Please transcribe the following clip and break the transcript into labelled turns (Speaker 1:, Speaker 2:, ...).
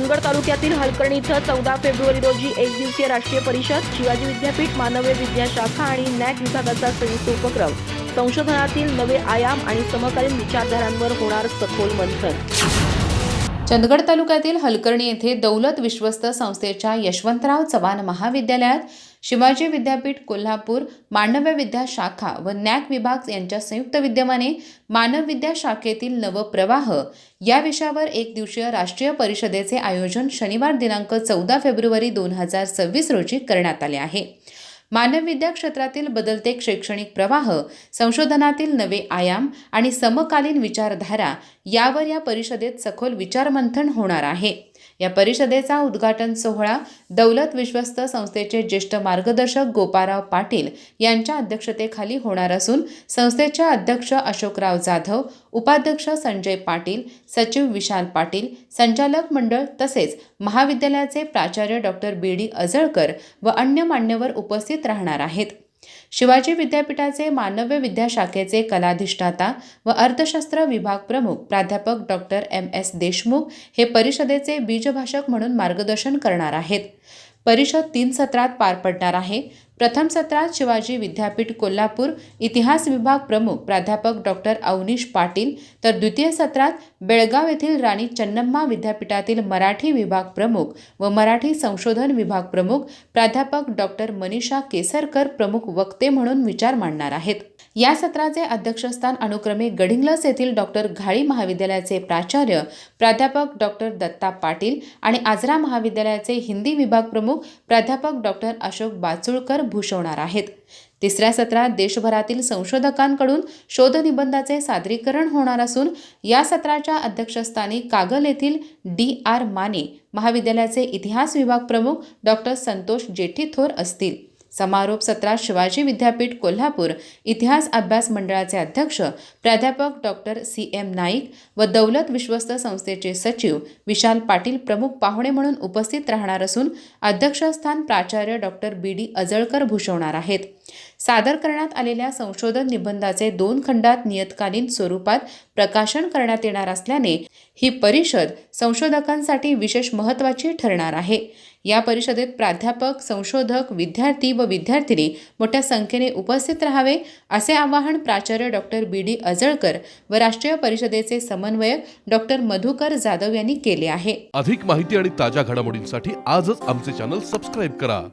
Speaker 1: चंदगड तालुक्यातील हलकर्णी इथं चौदा फेब्रुवारी रोजी एक दिवसीय राष्ट्रीय परिषद शिवाजी विद्यापीठ मानवीय विज्ञान शाखा आणि नॅक विभागाचा संयुक्त उपक्रम संशोधनातील नवे आयाम आणि समकालीन विचारधारांवर होणार सखोल मंथन.
Speaker 2: चंदगड तालुक्यातील हलकर्णी येथे दौलत विश्वस्त संस्थेच्या यशवंतराव चव्हाण महाविद्यालयात शिवाजी विद्यापीठ कोल्हापूर मानव्य विद्या शाखा व नॅक विभाग यांच्या संयुक्त विद्यमाने मानव विद्या शाखेतील नवप्रवाह. या विषयावर एक दिवसीय राष्ट्रीय परिषदेचे आयोजन शनिवार दिनांक चौदा फेब्रुवारी दोन हजार सव्वीस रोजी करण्यात आले आहे. मानवविद्या क्षेत्रातील बदलते शैक्षणिक प्रवाह संशोधनातील नवे आयाम आणि समकालीन विचारधारा यावर या परिषदेत सखोल विचारमंथन होणार आहे. या परिषदेचा उद्घाटन सोहळा दौलत विश्वस्त संस्थेचे ज्येष्ठ मार्गदर्शक गोपाराव पाटील यांच्या अध्यक्षतेखाली होणार असून संस्थेचे अध्यक्ष अशोकराव जाधव उपाध्यक्ष संजय पाटील सचिव विशाल पाटील संचालक मंडळ तसेच महाविद्यालयाचे प्राचार्य डॉक्टर बी डी अजळकर व अन्य मान्यवर उपस्थित राहणार आहेत. शिवाजी विद्यापीठाचे मानव्य विद्याशाखेचे कलाधिष्ठाता व अर्थशास्त्र विभाग प्रमुख प्राध्यापक डॉक्टर एम एस देशमुख हे परिषदेचे बीजभाषक म्हणून मार्गदर्शन करणार आहेत. परिषद तीन सत्रात पार पडणार आहे. प्रथम सत्रात शिवाजी विद्यापीठ कोल्हापूर इतिहास विभाग प्रमुख प्राध्यापक डॉक्टर अवनीश पाटील तर द्वितीय सत्रात बेळगाव येथील राणी चन्नम्मा विद्यापीठातील मराठी विभाग प्रमुख व मराठी संशोधन विभाग प्रमुख प्राध्यापक डॉक्टर मनीषा केसरकर प्रमुख वक्ते म्हणून विचार मांडणार आहेत. या सत्राचे अध्यक्षस्थान अनुक्रमे गडिंग्लस येथील डॉक्टर घाळी महाविद्यालयाचे प्राचार्य प्राध्यापक डॉक्टर दत्ता पाटील आणि आजरा महाविद्यालयाचे हिंदी विभाग प्रमुख प्राध्यापक डॉक्टर अशोक बाचुळकर भूषवणार आहेत. तिसऱ्या सत्रात देशभरातील संशोधकांकडून शोधनिबंधाचे सादरीकरण होणार असून या सत्राच्या अध्यक्षस्थानी कागल येथील डी आर माने महाविद्यालयाचे इतिहास विभाग प्रमुख डॉक्टर संतोष जेठी थोर असतील. समारोप सत्रात शिवाजी विद्यापीठ कोल्हापूर इतिहास अभ्यास मंडळाचे अध्यक्ष प्राध्यापक डॉक्टर सी एम नाईक व दौलत विश्वस्त संस्थेचे सचिव विशाल पाटील प्रमुख पाहुणे म्हणून उपस्थित राहणार असून अध्यक्षस्थान प्राचार्य डॉक्टर बी डी अजळकर भूषवणार आहेत. सादर करण्यात आलेल्या संशोधन निबंधाचे दोन खंडात नियतकालीन स्वरूपात प्रकाशन करण्यात येणार असल्याने ही परिषद संशोधकांसाठी विशेष महत्त्वाची ठरणार आहे. या परिषदेत प्राध्यापक संशोधक विद्यार्थी व विद्यार्थिनी मोठ्या संख्येने उपस्थित राहावे असे आवाहन प्राचार्य डॉक्टर बी. डी. अजळकर व राष्ट्रीय परिषदेचे समन्वयक डॉक्टर मधुकर जाधव यांनी केले आहे.
Speaker 3: अधिक माहिती आणि ताज्या घडामोडींसाठी आजच आमचे चॅनल सबस्क्राईब करा.